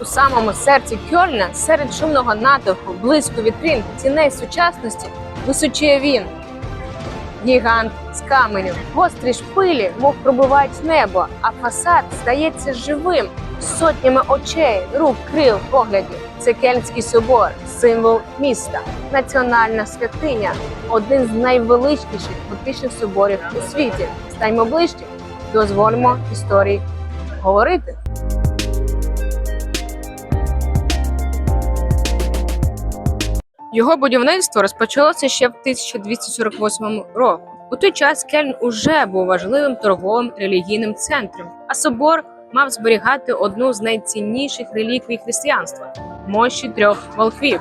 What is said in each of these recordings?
У самому серці Кьольна, серед шумного натовпу, близько вітрин, тіней сучасності, височує він. Гігант з каменю, гострі шпилі, мов пробивають небо, а фасад стається живим сотнями очей, рук, крил, поглядів. Це Кельнський собор, символ міста, національна святиня, один з найвеличніших готичних соборів у світі. Станьмо ближче, дозвольмо історії говорити. Його будівництво розпочалося ще в 1248 році. У той час Кельн уже був важливим торговим релігійним центром, а собор мав зберігати одну з найцінніших реліквій християнства мощі трьох волхвів.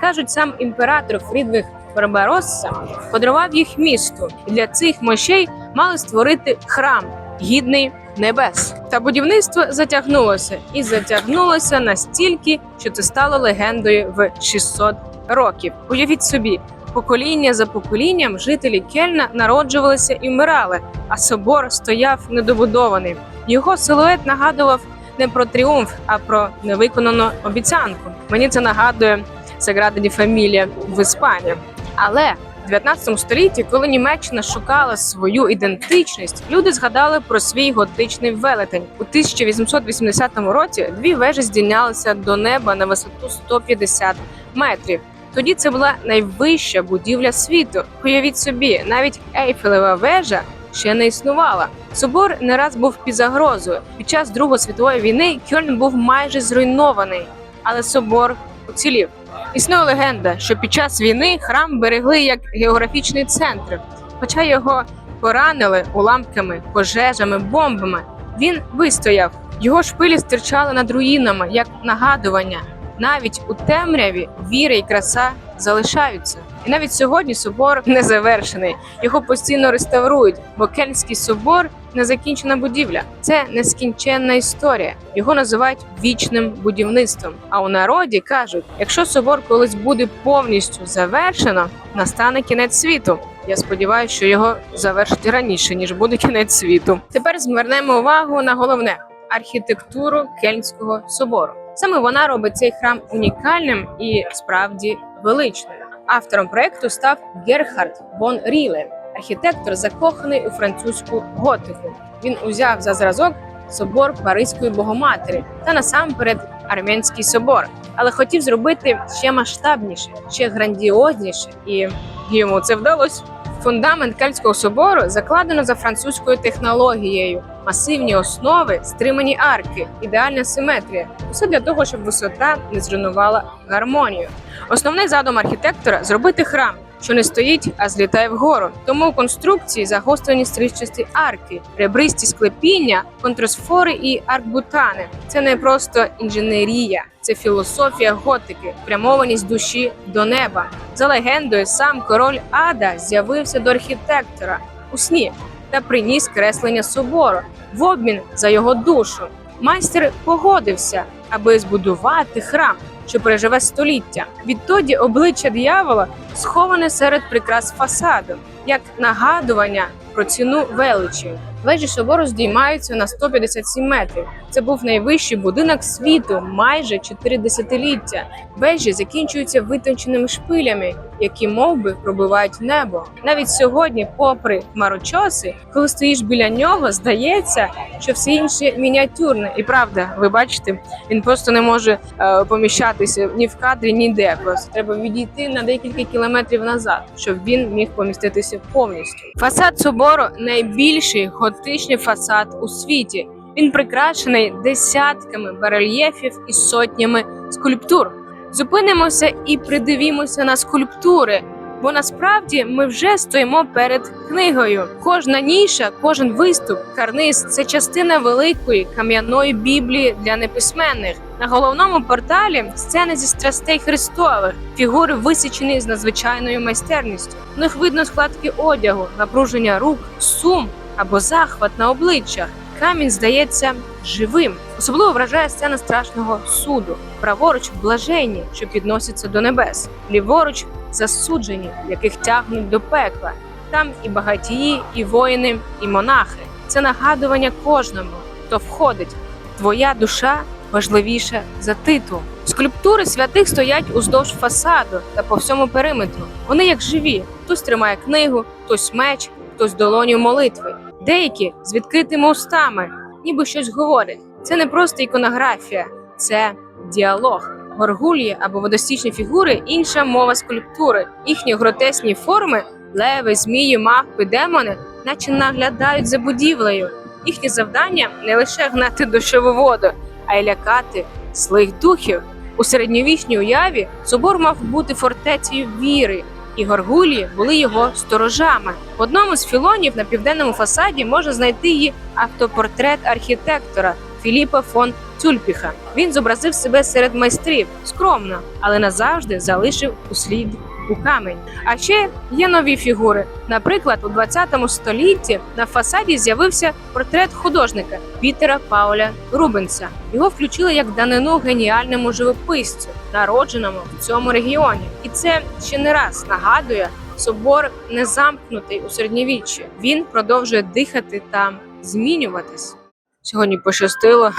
Кажуть, сам імператор Фрідвих Барбаросса подарував їх місту, і для цих мощей мали створити храм гідний небес. Та будівництво затягнулося і затягнулося настільки, що це стало легендою в 600 років. Уявіть собі, покоління за поколінням жителі Кельна народжувалися і вмирали, а собор стояв недобудований. Його силует нагадував не про тріумф, а про невиконану обіцянку. Мені це нагадує Саграда Фамілія в Іспанії. Але в 19 столітті, коли Німеччина шукала свою ідентичність, люди згадали про свій готичний велетень. У 1880 році дві вежі здійнялися до неба на висоту 150 метрів. Тоді це була найвища будівля світу. Уявіть собі, навіть Ейфелева вежа ще не існувала. Собор не раз був під загрозою. Під час Другої світової війни Кьольн був майже зруйнований, але собор уцілів. Існує легенда, що під час війни храм берегли як географічний центр, хоча його поранили уламками, пожежами, бомбами. Він вистояв. Його шпилі стирчали над руїнами як нагадування. Навіть у темряві віра і краса залишаються. І навіть сьогодні собор не завершений. Його постійно реставрують, бо Кельнський собор незакінчена будівля. Це нескінченна історія. Його називають вічним будівництвом. А у народі кажуть: якщо собор колись буде повністю завершено, настане кінець світу. Я сподіваюся, що його завершать раніше ніж буде кінець світу. Тепер звернемо увагу на головне архітектуру Кельнського собору. Саме вона робить цей храм унікальним і справді величним. Автором проекту став Герхард Бон Ріле, архітектор, закоханий у французьку готику. Він узяв за зразок собор Паризької Богоматері та насамперед Армянський собор, але хотів зробити ще масштабніше, ще грандіозніше, і йому це вдалося. Фундамент Кельтського собору закладено за французькою технологією. Масивні основи, стримані арки, ідеальна симетрія. Усе для того, щоб висота не зруйнувала гармонію. Основний задум архітектора зробити храм, що не стоїть, а злітає вгору. Тому у конструкції загострені стріччасті арки, ребристі склепіння, контрасфори і аркбутани. Це не просто інженерія, це філософія готики, прямованість душі до неба. За легендою, сам король Ада з'явився до архітектора у сні та приніс креслення собору в обмін за його душу. Майстер погодився, аби збудувати храм, що переживе століття. Відтоді обличчя диявола сховане серед прикрас фасаду, як нагадування про ціну величі. Вежі собору здіймаються на 157 метрів. Це був найвищий будинок світу майже 4 десятиліття. Вежі закінчуються витонченими шпилями, які мов би, пробивають небо. Навіть сьогодні, попри марочоси, коли стоїш біля нього, здається, що все інше мініатюрне. І правда, ви бачите, він просто не може е, поміщатися ні в кадрі, ніде. Просто треба відійти на декілька кілометрів назад, щоб він міг поміститися повністю. Фасад собору найбільший готичний фасад у світі. Він прикрашений десятками барельєфів і сотнями скульптур. Зупинимося і придивімося на скульптури, бо насправді ми вже стоїмо перед книгою. Кожна ніша, кожен виступ, карниз це частина великої кам'яної біблії для неписьменних. На головному порталі сцени зі страстей Христових, фігури висічені з надзвичайною майстерністю. В них видно складки одягу, напруження рук, сум або захват на обличчях. Камінь здається живим. Особливо вражає сцена страшного суду. Праворуч блаженні, що підносяться до небес, ліворуч засуджені, яких тягнуть до пекла. Там і багатії, і воїни, і монахи. Це нагадування кожному, хто входить. Твоя душа важливіша за титул. Скульптури святих стоять уздовж фасаду та по всьому периметру. Вони як живі. Хтось тримає книгу, хтось меч, хтось долоню молитви. Деякі з відкритими устами, ніби щось говорять. Це не просто іконографія, це діалог. Горгулії або водостічні фігури інша мова скульптури. Їхні гротесні форми леви, змії, мавпи, демони, наче наглядають за будівлею. Їхнє завдання не лише гнати дощову воду, а й лякати злих духів. У середньовічній уяві собор мав бути фортецею віри, і горгулії були його сторожами. В одному з філонів на південному фасаді можна знайти її автопортрет архітектора Філіпа фон Цюльпіха. Він зобразив себе серед майстрів скромно, але назавжди залишив услід у камень. А ще є нові фігури. Наприклад, у 20 столітті на фасаді з'явився портрет художника Пітера Пауля Рубенса. Його включили як данину геніальному живописцю, народженому в цьому регіоні. І це ще не раз нагадує, собор не замкнутий у середньовіччі. Він продовжує дихати та змінюватись. Сьогодні пощастило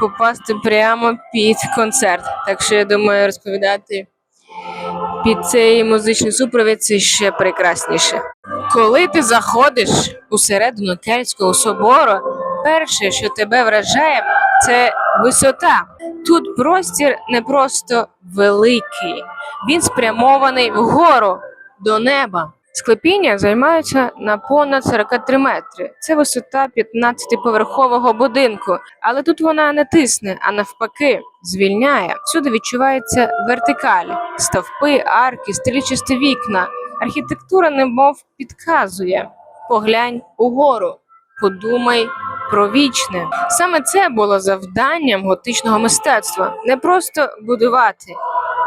попасти прямо під концерт. Так що я думаю, розповідати під цей музичний супровід це ще прекрасніше. Коли ти заходиш усередину Кельтського собору, перше, що тебе вражає, це висота. Тут простір не просто великий, він спрямований вгору до неба. Склепіння займаються на понад 43 метри. Це висота 15-поверхового будинку, але тут вона не тисне, а навпаки, звільняє. Всюди відчувається вертикаль, стовпи, арки, стрільчасті вікна. Архітектура немов підказує. Поглянь угору, подумай про вічне. Саме це було завданням готичного мистецтва не просто будувати,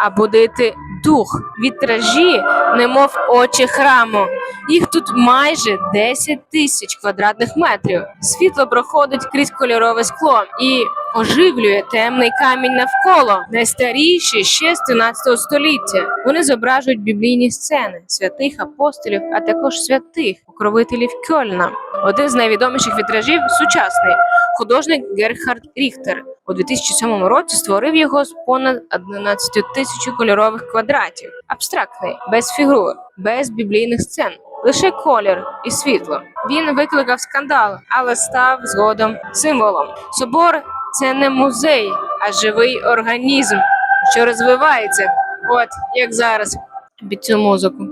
а будити дух. Вітражі, немов очі храму. Їх тут майже 10 тисяч квадратних метрів. Світло проходить крізь кольорове скло і оживлює темний камінь навколо. Найстаріші ще з 13 століття. Вони зображують біблійні сцени святих апостолів, а також святих покровителів Кьольна. Один з найвідоміших вітражів сучасний художник Герхард Ріхтер. У 2007 році створив його з понад 11 тисяч кольорових квадратів. Абстрактний, без фігур, без біблійних сцен. Лише колір і світло. Він викликав скандал, але став згодом символом. Собор це не музей, а живий організм, що розвивається. От як зараз під цю музику.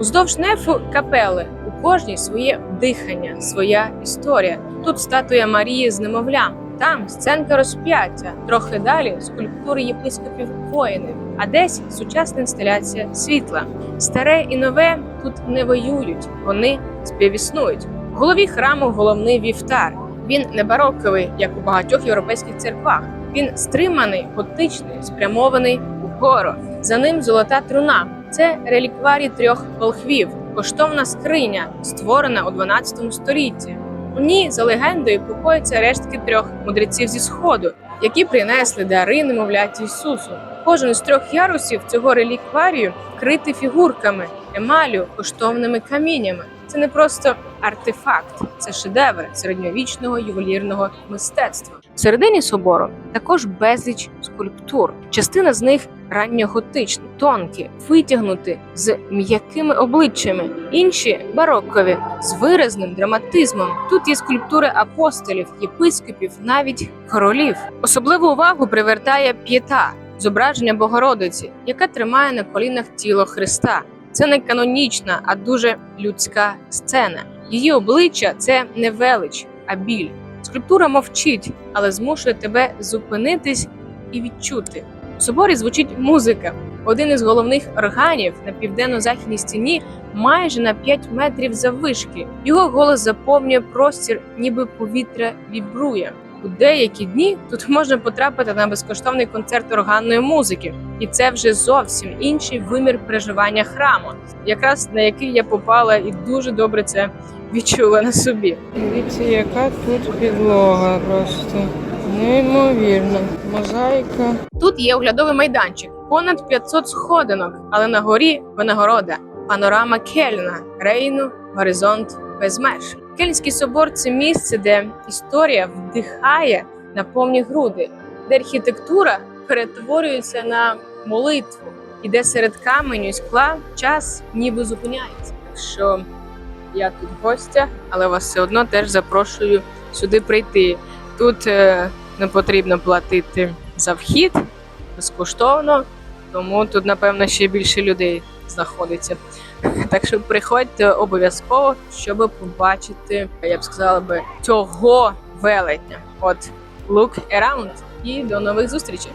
Уздовж нефу капели у кожній своє дихання, своя історія. Тут статуя Марії з немовлям, там сценка розп'яття, трохи далі скульптури єпископів воїнів, а десь сучасна інсталяція світла. Старе і нове тут не воюють, вони співіснують. В голові храму головний вівтар. Він не бароковий, як у багатьох європейських церквах. Він стриманий, готичний, спрямований угору. За ним золота труна. Це релікварій трьох волхвів, коштовна скриня, створена у 12 столітті. У ній, за легендою, покоїться рештки трьох мудреців зі сходу, які принесли дари немовляті Ісусу. Кожен із трьох ярусів цього релікварію вкритий фігурками, емалю, коштовними каміннями. Це не просто артефакт, це шедевр середньовічного ювелірного мистецтва. Всередині собору також безліч скульптур. Частина з них ранньоготичні, тонкі, витягнуті з м'якими обличчями, інші барокові з виразним драматизмом. Тут є скульптури апостолів, єпископів, навіть королів. Особливу увагу привертає п'єта, зображення Богородиці, яка тримає на колінах тіло Христа. Це не канонічна, а дуже людська сцена. Її обличчя це не велич, а біль. Скульптура мовчить, але змушує тебе зупинитись і відчути. У соборі звучить музика. Один із головних органів на південно-західній стіні майже на 5 метрів заввишки. Його голос заповнює простір, ніби повітря вібрує. У деякі дні тут можна потрапити на безкоштовний концерт органної музики, і це вже зовсім інший вимір переживання храму, якраз на який я попала і дуже добре це відчула на собі. Дивіться, яка тут підлога просто. Неймовірно. Мозаїка. Тут є оглядовий майданчик, понад 500 сходинок, але на горі винагорода, панорама Кельна, Рейну, горизонт без меж. Кельнський собор це місце, де історія вдихає на повні груди. де архітектура перетворюється на молитву, і де серед каменю і скла час ніби зупиняється. Так що я тут гостя, але вас все одно теж запрошую сюди прийти. Тут е, не потрібно платити за вхід безкоштовно, тому тут, напевно, ще більше людей знаходиться. Так що приходьте обов'язково, щоб побачити, я б сказала би, цього велетня. От look around і до нових зустрічей!